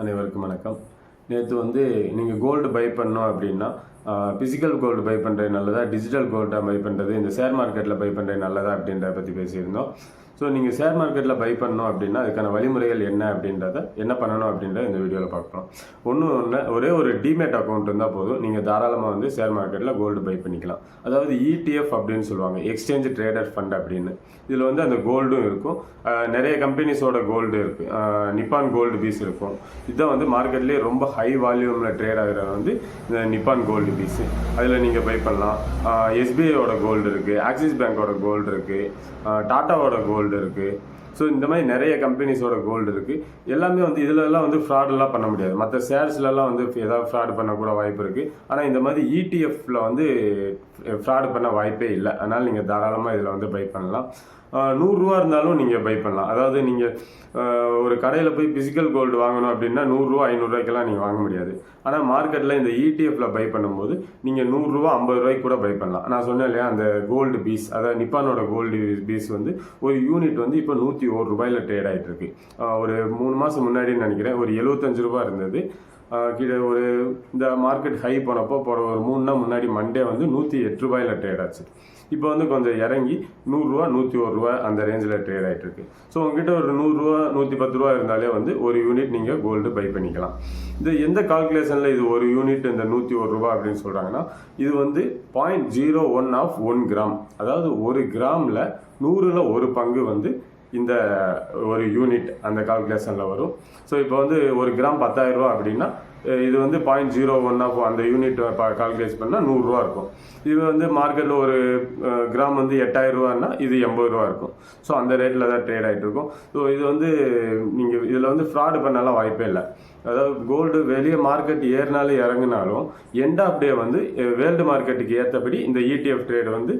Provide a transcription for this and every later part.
அனைவருக்கும் வணக்கம். நேற்று வந்து நீங்கள் கோல்டு பை பண்ணோம் அப்படின்னா ஃபிசிக்கல் கோல்டு பை பண்ணுறது நல்லதா டிஜிட்டல் கோல்டாக பை பண்ணுறது இந்த ஷேர் மார்க்கெட்டில் பை பண்ணுறது நல்லதா அப்படின்றத பற்றி பேசியிருந்தோம். ஸோ நீங்கள் ஷேர் மார்க்கெட்டில் பை பண்ணணும் அப்படின்னா அதுக்கான வழிமுறைகள் என்ன அப்படின்றத என்ன பண்ணணும் அப்படின்றத இந்த வீடியோவில் பார்க்கலாம். ஒன்றும் ஒன்று ஒரே ஒரு டிமேட் அக்கௌண்ட் இருந்தால் போதும் நீங்கள் தாராளமாக வந்து ஷேர் மார்க்கெட்டில் கோல்டு பை பண்ணிக்கலாம். அதாவது இடிஎஃப் அப்படின்னு சொல்லுவாங்க எக்ஸ்சேஞ்ச் ட்ரேடர் ஃபண்ட் அப்படின்னு. இதில் வந்து அந்த கோல்டும் இருக்கும். நிறைய கம்பெனிஸோட கோல்டு இருக்குது நிப்பான் கோல்டு பீஸ் இருக்கும். இதுதான் வந்து மார்க்கெட்லேயே ரொம்ப ஹை வால்யூமில் ட்ரேட் ஆகிற வந்து இந்த நிப்பான் கோல்டு பீஸு அதில் நீங்கள் பை பண்ணலாம். எஸ்பிஐயோட கோல்டு இருக்குது ஆக்சிஸ் பேங்கோட கோல்டு இருக்குது டாட்டாவோட கோல்டு இருக்குது ஸோ இந்த மாதிரி நிறைய கம்பெனிஸோட கோல்டு இருக்குது எல்லாமே வந்து இதிலலாம் வந்து ஃப்ராடெல்லாம் பண்ண முடியாது. மற்ற ஷேர்ஸ்லலாம் வந்து ஏதாவது ஃப்ராட் பண்ணக்கூட வாய்ப்பு இருக்குது ஆனால் இந்த மாதிரி இடிஎஃப்பில் வந்து eh, ஃப்ராடு பண்ண வாய்ப்பே இல்லை. அதனால் நீங்கள் தாராளமாக இதில் வந்து பை பண்ணலாம். நூறுரூவா இருந்தாலும் நீங்கள் பை பண்ணலாம். அதாவது நீங்கள் ஒரு கடையில் போய் ஃபிசிக்கல் கோல்டு வாங்கணும் அப்படின்னா நூறுரூவா ஐநூறுரூவாய்க்கெல்லாம் நீங்கள் வாங்க முடியாது. ஆனால் மார்க்கெட்டில் இந்த இடிஎஃப்ல பை பண்ணும்போது நீங்கள் நூறுரூவா ஐம்பது ரூபாய்க்கு கூட பை பண்ணலாம். நான் சொன்னேன் இல்லையா அந்த கோல்டு பீஸ் அதாவது நிப்பானோட கோல்டு பீஸ் வந்து ஒரு யூனிட் வந்து இப்போ நூற்றி ஒரு ரூபாயில் ட்ரேட் ஆகிட்டு இருக்கு. ஒரு மூணு மாதம் முன்னாடின்னு நினைக்கிறேன் ஒரு எழுபத்தஞ்சு ரூபா இருந்தது. கீழே ஒரு இந்த மார்க்கெட் ஹை போனப்போ போகிற ஒரு மூணு நாள் முன்னாடி மண்டே வந்து நூற்றி எட்டு ரூபாயில் ட்ரேட் ஆச்சு. இப்போ வந்து கொஞ்சம் இறங்கி நூறுரூவா நூற்றி ஒரு ரூபா அந்த ரேஞ்சில் ட்ரேட் ஆகிட்டு இருக்கு. ஸோ உங்ககிட்ட ஒரு நூறுரூவா நூற்றி பத்து ரூபா இருந்தாலே வந்து ஒரு யூனிட் நீங்கள் கோல்டு பை பண்ணிக்கலாம். இது எந்த கால்குலேஷனில் இது ஒரு யூனிட் இந்த நூற்றி ஒரு ரூபா அப்படின்னு சொல்கிறாங்கன்னா இது வந்து point zero one of one gram அதாவது ஒரு கிராமில் நூறில் ஒரு பங்கு வந்து இந்த ஒரு யூனிட் அந்த கால்குலேஷனில் வரும். ஸோ இப்போ வந்து ஒரு கிராம் பத்தாயிரரூபா அப்படின்னா இது வந்து பாயிண்ட் ஜீரோ ஒன் ஆஃப் அந்த யூனிட் கால்குலேட் பண்ணால் நூறுரூவா இருக்கும். இது வந்து மார்க்கெட்டில் ஒரு கிராம் வந்து எட்டாயிரரூவான்னா இது எண்பது ரூபா இருக்கும். ஸோ அந்த ரேட்டில் தான் ட்ரேட் ஆகிட்டு இருக்கும். ஸோ இது வந்து நீங்கள் இதில் வந்து ஃப்ராடு பண்ணலாம் வாய்ப்பே இல்லை. அதாவது கோல்டு வெளியே மார்க்கெட் ஏறினாலும் இறங்குனாலும் எண்ட் ஆஃப் டே வந்து வேர்ல்டு மார்க்கெட்டுக்கு ஏற்றபடி இந்த இடிஎஃப் ட்ரேட் வந்து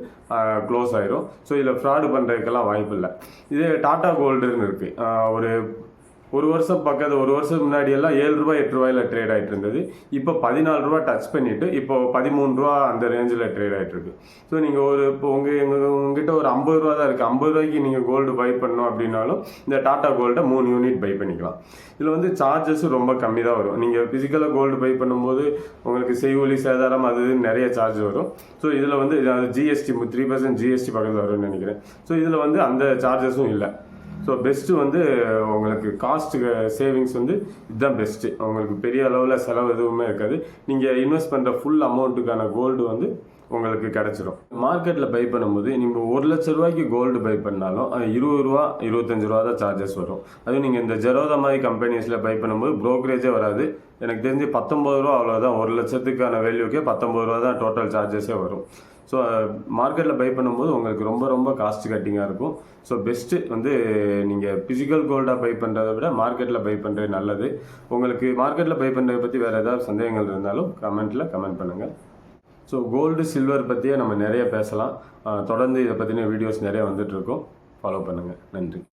க்ளோஸ் ஆயிரும். ஸோ இதில் ஃப்ராடு பண்ணுறதுக்கெல்லாம் வாய்ப்பு இல்லை. இதே டாடா கோல்டுன்னு இருக்குது ஒரு ஒரு வருஷம் பக்கத்து ஒரு வருஷம் முன்னாடி எல்லாம் ஏழு ரூபாய் எட்டு ரூபாயில ட்ரேட் ஆகிட்டு இருந்தது. இப்போ பதினாலு ரூபா டச் பண்ணிட்டு இப்போ பதிமூணு ரூபா அந்த ரேஞ்சில் ட்ரேட் ஆகிட்டு இருக்கு. ஸோ நீங்கள் ஒரு இப்போ உங்கள் எங்க உங்ககிட்ட ஒரு ஐம்பது ரூபா தான் இருக்கு. ஐம்பது ரூபாய்க்கு நீங்கள் கோல்டு பை பண்ணணும் அப்படின்னாலும் இந்த டாடா கோல்டை மூணு யூனிட் பை பண்ணிக்கலாம். இதில் வந்து சார்ஜஸ் ரொம்ப கம்மி தான் வரும். நீங்கள் ஃபிசிக்கலாக கோல்டு பை பண்ணும்போது உங்களுக்கு செய்கூலி சேதாரம் அது நிறைய சார்ஜ் வரும். ஸோ இதில் வந்து ஜிஎஸ்டி த்ரீ பர்சன்ட் ஜிஎஸ்டி பக்கத்தில் வரும்னு நினைக்கிறேன். ஸோ இதில் வந்து அந்த சார்ஜஸும் இல்லை. ஸோ பெஸ்ட்டு வந்து உங்களுக்கு காஸ்ட் சேவிங்ஸ் வந்து இதுதான் பெஸ்ட்டு உங்களுக்கு பெரிய அளவில் செலவு எதுவுமே இருக்காது. நீங்கள் இன்வெஸ்ட் பண்ணுற ஃபுல் அமௌண்ட்டுக்கான கோல்டு வந்து உங்களுக்கு கிடச்சிரும். மார்க்கெட்டில் பை பண்ணும்போது நீங்கள் ஒரு லட்ச ரூபாய்க்கு கோல்டு பை பண்ணாலும் அது இருபது ரூபா இருபத்தஞ்சு ரூபா தான் சார்ஜஸ் வரும். அதுவும் நீங்கள் இந்த ஜெரோதா மாதிரி கம்பெனிஸில் பை பண்ணும்போது ப்ரோக்கரேஜே வராது. எனக்கு தெரிஞ்சு பத்தொம்பது ரூபா அவ்வளோதான் ஒரு லட்சத்துக்கான வேல்யூக்கே பத்தொம்பது ரூபா தான் டோட்டல் சார்ஜஸே வரும். ஸோ மார்க்கெட்டில் பை பண்ணும்போது உங்களுக்கு ரொம்ப ரொம்ப காஸ்ட் கட்டிங்காக இருக்கும். ஸோ பெஸ்ட்டு வந்து நீங்கள் ஃபிசிக்கல் கோல்டாக பை பண்ணுறதை விட மார்க்கெட்டில் பை பண்ணுறது நல்லது. உங்களுக்கு மார்க்கெட்டில் பை பண்ணுறதை பற்றி வேறு ஏதாவது சந்தேகங்கள் இருந்தாலும் கமெண்ட்டில் கமெண்ட் பண்ணுங்கள் ஸோ கோல்டு சில்வர் பற்றியே நம்ம நிறைய பேசலாம். தொடர்ந்து இதை பற்றின வீடியோஸ் நிறைய வந்துட்டுருக்கோம். ஃபாலோ பண்ணுங்கள் நன்றி.